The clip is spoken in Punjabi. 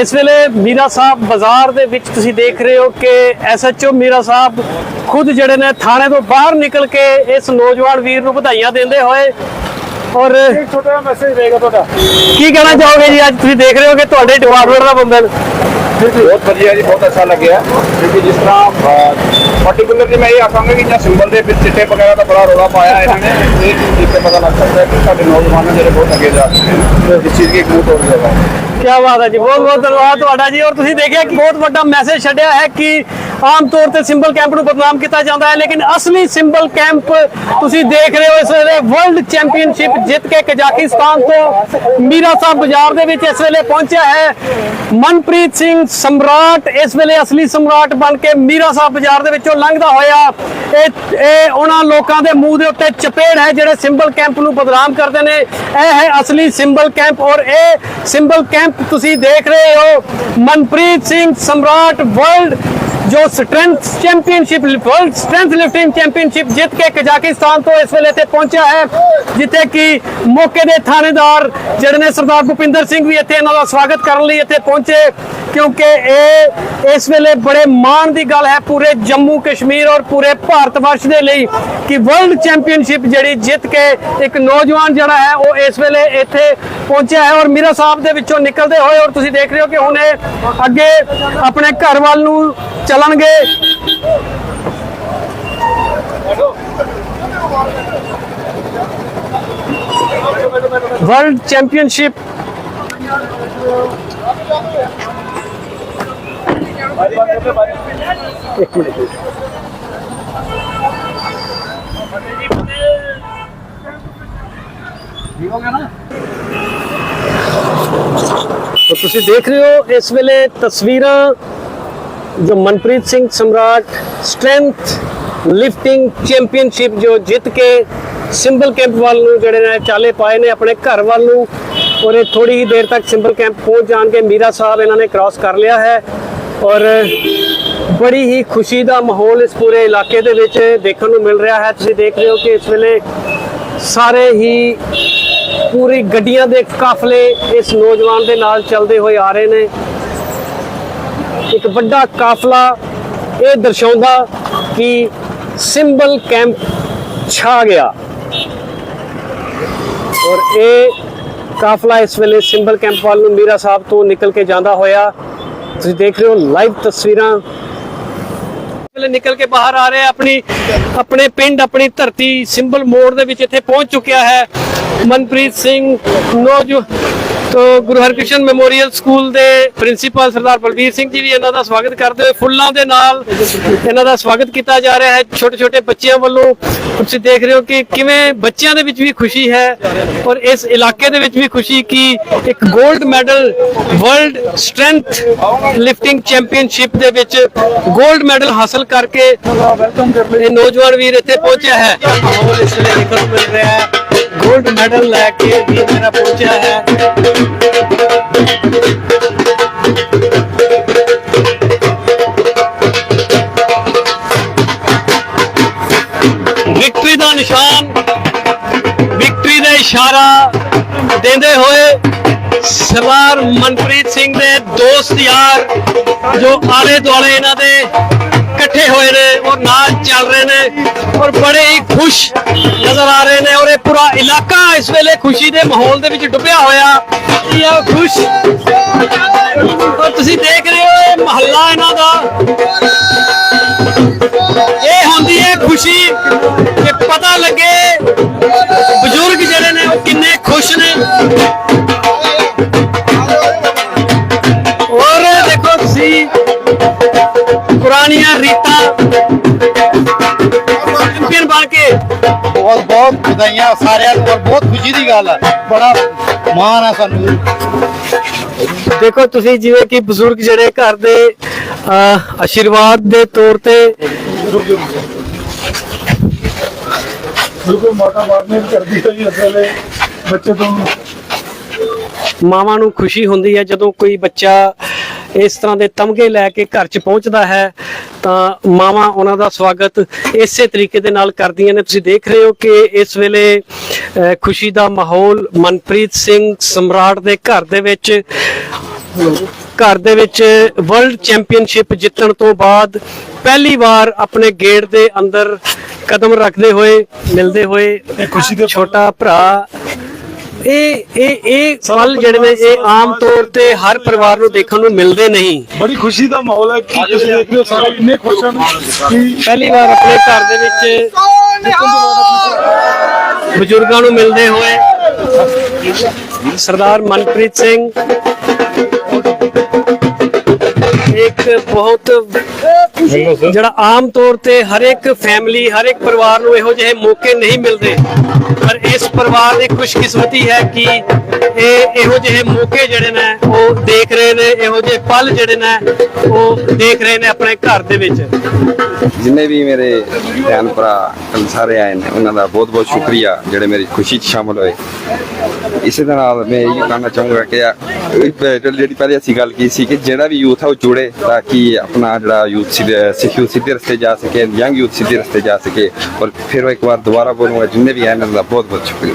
ਇਸ ਵੇਲੇ ਮੀਰਾ ਸਾਹਿਬ ਬਾਜ਼ਾਰ ਦੇ ਵਿੱਚ ਤੁਸੀਂ ਦੇਖ ਰਹੇ ਹੋ ਕਿ ਐਸਐਚਓ ਮੀਰਾ ਸਾਹਿਬ ਖੁਦ ਜਿਹੜੇ ਨੇ ਥਾਣੇ ਤੋਂ ਬਾਹਰ ਨਿਕਲ ਕੇ ਇਸ ਨੌਜਵਾਨ ਵੀਰ ਨੂੰ ਵਧਾਈਆਂ ਦਿੰਦੇ ਹੋਏ ਔਰ ਇੱਕ ਛੋਟਾ ਮੈਸੇਜ ਰਹੇਗਾ ਤੁਹਾਡਾ। ਕੀ ਕਹਿਣਾ ਚਾਹੋਗੇ ਜੀ? ਅੱਜ ਤੁਸੀਂ ਦੇਖ ਰਹੇ ਹੋ ਕਿ ਤੁਹਾਡੇ ਡਿਪਾਰਟਮੈਂਟ ਦਾ ਬੰਦਾ। ਬਹੁਤ ਵਧੀਆ ਜੀ ਬਹੁਤ ਅੱਛਾ ਲੱਗਿਆ। ਕਿਉਂਕਿ ਜਿਸ ਤਰ੍ਹਾਂ ਪਾਰਟਿਕੂਲਰਲੀ ਮੈਂ ਇਹ ਆਖਾਂਗਾ ਕਿ ਜਾਂ ਸਿੰਬਲ ਦੇ ਵਿੱਚ ਚਿੱਟੇ ਵਗੈਰਾ ਦਾ ਬੜਾ ਰੌਲਾ ਪਾਇਆ ਇਹਨਾਂ ਨੇ, ਇਹ ਚੀਜ਼ ਦੇਖ ਕੇ ਪਤਾ ਲੱਗ ਸਕਦਾ ਹੈ ਕਿ ਸਾਡੇ ਨੌਜਵਾਨ ਜਿਹੜੇ ਬਹੁਤ ਅੱਗੇ ਜਾ ਚੁੱਕੇ ਨੇ। ਇਸ ਚੀਜ਼ ਦੀ ਇੱਕ ਮੂੰਹ ਤੋੜ ਦੇਗਾ ਕਿਆ ਬਾਤ ਹੈ ਜੀ, ਬਹੁਤ ਬਹੁਤ ਧੰਨਵਾਦ ਤੁਹਾਡਾ ਜੀ। ਔਰ ਤੁਸੀਂ ਦੇਖਿਆ ਕਿ ਬਹੁਤ ਵੱਡਾ ਮੈਸੇਜ ਛੱਡਿਆ ਹੈ ਕਿ ਆਮ ਤੌਰ ਤੇ ਸਿੰਬਲ ਕੈਂਪ ਨੂੰ ਬਦਨਾਮ ਕੀਤਾ ਜਾਂਦਾ ਹੈ, ਲੇਕਿਨ ਅਸਲੀ ਸਿੰਬਲ ਕੈਂਪ ਤੁਸੀਂ ਦੇਖ ਰਹੇ ਹੋ ਇਸ ਵੇਲੇ ਵਰਲਡ ਚੈਂਪੀਅਨਸ਼ਿਪ ਜਿੱਤ ਕੇ ਕਜ਼ਾਕਿਸਤਾਨ ਤੋਂ ਮੀਰਾ ਸਾਹਿਬ ਬਾਜ਼ਾਰ ਦੇ ਵਿੱਚ ਇਸ ਵੇਲੇ ਪਹੁੰਚਿਆ ਹੈ। ਮਨਪ੍ਰੀਤ ਸਿੰਘ ਸਮਰਾਟ ਇਸ ਵੇਲੇ ਅਸਲੀ ਸਮਰਾਟ ਬਣ ਕੇ ਮੀਰਾ ਸਾਹਿਬ ਬਾਜ਼ਾਰ ਦੇ ਵਿੱਚੋਂ ਲੰਘਦਾ ਹੋਇਆ, ਇਹ ਇਹ ਉਹਨਾਂ ਲੋਕਾਂ ਦੇ ਮੂੰਹ ਦੇ ਉੱਤੇ ਚਪੇੜ ਹੈ ਜਿਹੜੇ ਸਿੰਬਲ ਕੈਂਪ ਨੂੰ ਬਦਨਾਮ ਕਰਦੇ ਨੇ। ਇਹ ਹੈ ਅਸਲੀ ਸਿੰਬਲ ਕੈਂਪ ਔਰ ਇਹ ਸਿੰਬਲ ਕੈਂਪ ਤੁਸੀਂ ਦੇਖ ਰਹੇ ਹੋ, ਮਨਪ੍ਰੀਤ ਸਿੰਘ ਸਮਰਾਟ ਵਰਲਡ, ਜੋ strength championship, world strength lifting championship ਜਿੱਤ ਕੇ ਕਜ਼ਾਕਿਸਤਾਨ ਤੋਂ ਇਸ ਵੇਲੇ ਤੇ ਪਹੁੰਚਿਆ ਹੈ, ਜਿੱਥੇ ਕਿ ਮੌਕੇ ਦੇ ਥਾਣੇਦਾਰ ਜਿਹੜੇ ਨੇ ਸਰਦਾਰ ਭੁਪਿੰਦਰ ਸਿੰਘ ਵੀ ਇੱਥੇ ਇਹਨਾਂ ਦਾ ਸਵਾਗਤ ਕਰਨ ਲਈ ਇੱਥੇ ਪਹੁੰਚੇ। ਕਿਉਂਕਿ ਇਹ ਇਸ ਵੇਲੇ ਬੜੇ ਮਾਣ ਦੀ ਗੱਲ ਹੈ ਪੂਰੇ ਜੰਮੂ ਕਸ਼ਮੀਰ ਔਰ ਪੂਰੇ ਭਾਰਤ ਵਰਸ਼ ਦੇ ਲਈ ਕਿ ਵਰਲਡ ਚੈਂਪੀਅਨਸ਼ਿਪ ਜਿਹੜੀ ਜਿੱਤ ਕੇ ਇੱਕ ਨੌਜਵਾਨ ਜਿਹੜਾ ਹੈ ਉਹ ਇਸ ਵੇਲੇ ਇੱਥੇ ਪਹੁੰਚਿਆ ਹੈ ਔਰ ਮੀਰਾ ਸਾਹਿਬ ਦੇ ਵਿੱਚੋਂ ਨਿਕਲਦੇ ਹੋਏ ਔਰ ਤੁਸੀਂ ਦੇਖ ਰਹੇ ਹੋ ਕਿ ਹੁਣ ਇਹ ਅੱਗੇ ਆਪਣੇ ਘਰ ਵੱਲ ਨੂੰ ਚੱਲਣਗੇ। ਵਰਲਡ ਚੈਂਪੀਅਨਸ਼ਿਪ ਇੱਕ ਮਿੰਟ ਤੋ ਤੁਸੀਂ ਦੇਖ ਰਹੇ ਹੋ ਇਸ ਵੇਲੇ ਤਸਵੀਰਾਂ ਜੋ ਮਨਪ੍ਰੀਤ ਸਿੰਘ ਸਮਰਾਟ ਸਟਰੈਂਥ ਲਿਫਟਿੰਗ ਚੈਂਪੀਅਨਸ਼ਿਪ ਜੋ ਜਿੱਤ ਕੇ ਸਿੰਬਲ ਕੈਂਪ ਵੱਲ ਨੂੰ ਜਿਹੜੇ ਨੇ ਚਾਲੇ ਪਾਏ ਨੇ ਆਪਣੇ ਘਰ ਵੱਲ ਨੂੰ ਔਰ ਇਹ ਥੋੜੀ ਹੀ ਦੇਰ ਤੱਕ ਸਿੰਬਲ ਕੈਂਪ ਪਹੁੰਚ ਜਾਣਗੇ ਮੀਰਾ ਸਾਹਿਬ ਇਹਨਾਂ ਨੇ ਕ੍ਰਾਸ ਕਰ ਲਿਆ ਹੈ ਔਰ ਬੜੀ ਹੀ ਖੁਸ਼ੀ ਦਾ ਮਾਹੌਲ ਇਸ ਪੂਰੇ ਇਲਾਕੇ ਦੇ ਵਿੱਚ ਦੇਖਣ ਨੂੰ ਮਿਲ ਰਿਹਾ ਹੈ। ਤੁਸੀਂ ਦੇਖ ਰਹੇ ਹੋ ਕਿ ਇਸ ਵੇਲੇ ਸਾਰੇ ਹੀ ਪੂਰੀ ਗੱਡੀਆਂ ਦੇ ਕਾਫਲੇ ਇਸ ਨੌਜਵਾਨ ਦੇ ਨਾਲ ਚੱਲਦੇ ਹੋਏ ਆ ਰਹੇ ਨੇ। ਇੱਕ ਵੱਡਾ ਕਾਫਲਾ ਇਹ ਦਰਸਾਉਂਦਾ ਕਿ ਸਿੰਬਲ ਕੈਂਪ ਛਾ ਗਿਆ। ਔਰ ਇਹ ਕਾਫਲਾ ਇਸ ਵੇਲੇ ਸਿੰਬਲ ਕੈਂਪ ਵੱਲ ਨੂੰ ਮੀਰਾ ਸਾਹਿਬ ਤੋਂ ਨਿਕਲ ਕੇ ਜਾਂਦਾ ਹੋਇਆ। ਤੁਸੀਂ ਦੇਖ ਰਹੇ ਹੋ ਲਾਈਵ ਤਸਵੀਰਾਂ। ਵੇਲੇ ਨਿਕਲ ਕੇ ਬਾਹਰ ਆ ਰਿਹਾ ਆਪਣੀ, ਆਪਣੇ ਪਿੰਡ, ਆਪਣੀ ਧਰਤੀ, ਸਿੰਬਲ ਮੋੜ ਦੇ ਵਿੱਚ ਇੱਥੇ ਪਹੁੰਚ ਚੁੱਕਿਆ ਹੈ। ਮਨਪ੍ਰੀਤ ਸਿੰਘ ਨੌਜਵਾਨ ਤੋ ਗੁਰੂ ਹਰਕ੍ਰਿਸ਼ਨ ਮੈਮੋਰੀਅਲ ਸਕੂਲ ਦੇ ਪ੍ਰਿੰਸੀਪਲ ਸਰਦਾਰ ਬਲਬੀਰ ਸਿੰਘ ਜੀ ਵੀ ਇਹਨਾਂ ਦਾ ਸਵਾਗਤ ਕਰਦੇ ਹੋਏ ਫੁੱਲਾਂ ਦੇ ਨਾਲ ਇਹਨਾਂ ਦਾ ਸਵਾਗਤ ਕੀਤਾ ਜਾ ਰਿਹਾ ਹੈ। ਛੋਟੇ ਛੋਟੇ ਬੱਚਿਆਂ ਵੱਲੋਂ ਤੁਸੀਂ ਦੇਖ ਰਹੇ ਹੋ ਕਿ ਕਿਵੇਂ ਬੱਚਿਆਂ ਦੇ ਵਿੱਚ ਵੀ ਖੁਸ਼ੀ ਹੈ ਔਰ ਇਸ ਇਲਾਕੇ ਦੇ ਵਿੱਚ ਵੀ ਖੁਸ਼ੀ ਕਿ ਇੱਕ 골ਡ medal world strength lifting championship ਦੇ ਵਿੱਚ 골ਡ ਮੈਡਲ ਹਾਸਲ ਕਰਕੇ ਇਹ ਨੌਜਵਾਨ ਵੀਰ ਇੱਥੇ ਪਹੁੰਚਿਆ ਹੈ। ਮਾਹੌਲ ਇਸ ਵੇਲੇ ਦੇਖਣ ਨੂੰ ਮਿਲ ਰਿਹਾ ਹੈ। ਗੋਲਡ ਮੈਡਲ ਲੈ ਕੇ ਵੀਰ ਮੇਰਾ ਪਹੁੰਚਿਆ ਹੈ ਵਿਕਟਰੀ ਦਾ ਨਿਸ਼ਾਨ ਵਿਕਟਰੀ ਦਾ ਇਸ਼ਾਰਾ ਦਿੰਦੇ ਹੋਏ ਸਰਦਾਰ ਮਨਪ੍ਰੀਤ ਸਿੰਘ ਦੇ ਦੋਸਤ ਯਾਰ ਜੋ ਆਲੇ ਦੁਆਲੇ ਇਹਨਾਂ ਦੇ ਇਕੱਠੇ ਹੋਏ ਨੇ ਔਰ ਨਾਲ ਚੱਲ ਰਹੇ ਨੇ ਔਰ ਬੜੇ ਹੀ ਖੁਸ਼ ਨਜ਼ਰ ਆ ਰਹੇ ਪੂਰਾ ਇਲਾਕਾ। ਇਸ ਵੇਲੇ ਖੁਸ਼ੀ ਦੇ ਮਾਹੌਲ ਦੇ ਵਿੱਚ ਡੁੱਬਿਆ ਹੋਇਆ। ਕੀ ਆ, ਖੁਸ਼? ਔਰ ਤੁਸੀਂ ਦੇਖ ਰਹੇ ਹੋ ਇਹ ਮਹੱਲਾ ਇਹਨਾਂ ਦਾ। ਇਹ ਹੁੰਦੀ ਹੈ ਖੁਸ਼ੀ। ਕਿ ਪਤਾ ਲੱਗੇ ਬਜ਼ੁਰਗ ਜਿਹੜੇ ਨੇ ਉਹ ਕਿੰਨੇ ਖੁਸ਼ ਨੇ। ਔਰ ਦੇਖੋ ਤੁਸੀਂ, ਪੁਰਾਣੀਆਂ ਰੀਤਾਂ। ਚੈਂਪੀਅਨ ਬਣ ਕੇ। ਬਹੁਤ ਬਹੁਤ ਵਧਾਈਆਂ ਸਾਰਿਆਂ ਨੂੰ ਔਰ ਬਹੁਤ ਖੁਸ਼ੀ ਦੀ ਗੱਲ ਹੈ ਬੜਾ ਮਾਣ ਹੈ ਸਾਨੂੰ। ਦੇਖੋ ਤੁਸੀਂ ਜਿਵੇਂ ਕਿ ਬਜ਼ੁਰਗ ਜਿਹੜੇ ਘਰ ਦੇ ਆਸ਼ੀਰਵਾਦ ਦੇ ਤੌਰ ਤੇ ਬਿਲਕੁਲ ਮਾਤਾ ਮਾਰਨੇ ਕਰਦੀ ਹੋਈ ਅਸਲੇ ਬੱਚੇ ਤੋਂ। ਮਾਵਾਂ ਨੂੰ ਖੁਸ਼ੀ ਹੁੰਦੀ ਹੈ ਜਦੋਂ ਕੋਈ ਬੱਚਾ ਇਸ ਤਰ੍ਹਾਂ ਦੇ ਤਮਗੇ ਲੈ ਕੇ ਘਰ 'ਚ ਪਹੁੰਚਦਾ ਹੈ ਤਾਂ ਮਾਵਾਂ ਉਹਨਾਂ ਦਾ ਸਵਾਗਤ ਇਸੇ ਤਰੀਕੇ ਦੇ ਨਾਲ ਕਰਦੀਆਂ ਨੇ। ਤੁਸੀਂ ਦੇਖ ਰਹੇ ਹੋ ਕਿ ਇਸ ਵੇਲੇ ਖੁਸ਼ੀ ਦਾ ਮਾਹੌਲ ਮਨਪ੍ਰੀਤ ਸਿੰਘ ਸਮਰਾਟ ਦੇ ਘਰ ਦੇ ਵਿੱਚ ਘਰ ਦੇ ਵਿੱਚ ਵਰਲਡ ਚੈਂਪੀਅਨਸ਼ਿਪ ਜਿੱਤਣ ਤੋਂ ਬਾਅਦ ਪਹਿਲੀ ਵਾਰ ਆਪਣੇ ਗੇਟ ਦੇ ਅੰਦਰ ਕਦਮ ਰੱਖਦੇ ਹੋਏ ਮਿਲਦੇ ਹੋਏ ਖੁਸ਼ੀ ਦੇ ਛੋਟਾ ਭਰਾ ਇਹ ਇਹ ਇਹ ਪਲ ਜਿਹੜੇ ਨੇ ਇਹ ਆਮ ਤੌਰ ਤੇ ਹਰ ਪਰਿਵਾਰ ਨੂੰ ਦੇਖਣ ਨੂੰ ਮਿਲਦੇ ਨਹੀਂ। ਬੜੀ ਖੁਸ਼ੀ ਦਾ ਮਾਹੌਲ ਹੈ ਕਿ ਤੁਸੀਂ ਦੇਖ ਰਹੇ ਹੋ ਸਾਰੇ ਇੰਨੇ ਖੁਸ਼ ਹਨ ਕਿ ਪਹਿਲੀ ਵਾਰ ਆਪਣੇ ਘਰ ਦੇ ਵਿੱਚ ਬਜ਼ੁਰਗਾਂ ਨੂੰ ਮਿਲਦੇ ਹੋਏ ਸਰਦਾਰ ਮਨਪ੍ਰੀਤ ਸਿੰਘ ਇੱਕ ਬਹੁਤ ਜਿਹੜਾ ਆਮ ਤੌਰ ਤੇ ਹਰ ਇੱਕ ਫੈਮਿਲੀ ਹਰ ਇੱਕ ਪਰਿਵਾਰ ਨੂੰ ਇਹੋ ਜਿਹੇ ਮੌਕੇ ਨਹੀਂ ਮਿਲਦੇ। ਪਰ ਇਸ ਪਰਿਵਾਰ ਦੀ ਖੁਸ਼ਕਿਸਮਤੀ ਹੈ ਕਿ ਇਹ ਇਹੋ ਜਿਹੇ ਮੌਕੇ ਜਿਹੜੇ ਨੇ, ਉਹ ਦੇਖ ਰਹੇ ਨੇ, ਇਹੋ ਜਿਹੇ ਪਲ ਜਿਹੜੇ ਨੇ, ਉਹ ਦੇਖ ਰਹੇ ਨੇ ਆਪਣੇ ਘਰ ਦੇ ਵਿੱਚ। ਜਿੰਨੇ ਵੀ ਮੇਰੇ ਭੈਣ ਭਰਾ ਸਾਰੇ ਆਏ ਨੇ, ਉਹਨਾਂ ਦਾ ਬਹੁਤ ਬਹੁਤ ਸ਼ੁਕਰੀਆ, ਜਿਹੜੇ ਮੇਰੀ ਖੁਸ਼ੀ 'ਚ ਸ਼ਾਮਲ ਹੋਏ। ਇਸੇ ਦੇ ਨਾਲ ਮੈਂ ਇਹ ਕਹਿਣਾ ਚਾਹੂੰਗਾ ਕਿ ਜਿਹੜੀ ਪਹਿਲੇ ਅਸੀਂ ਗੱਲ ਕੀਤੀ ਸੀ ਕਿ ਜਿਹੜਾ ਵੀ ਯੂਥ ਹੈ ਉਹ ਜੁੜੇ ਤਾਂ ਕਿ ਆਪਣਾ ਜਿਹੜਾ ਯੂਥ ਸਿੱਖਿਓ ਸਿੱਧੇ ਰਸਤੇ ਜਾ ਸਕੇ ਯੰਗ ਯੂਥ ਸਿੱਧੇ ਰਸਤੇ ਜਾ ਸਕੇ। ਔਰ ਫਿਰ ਇੱਕ ਵਾਰ ਦੁਬਾਰਾ ਬੋਲੂੰਗਾ, ਜਿੰਨੇ ਵੀ ਆਏ ਨੇ, ਉਹਨਾਂ ਦਾ ਬਹੁਤ ਬਹੁਤ ਸ਼ੁਕਰੀਆ।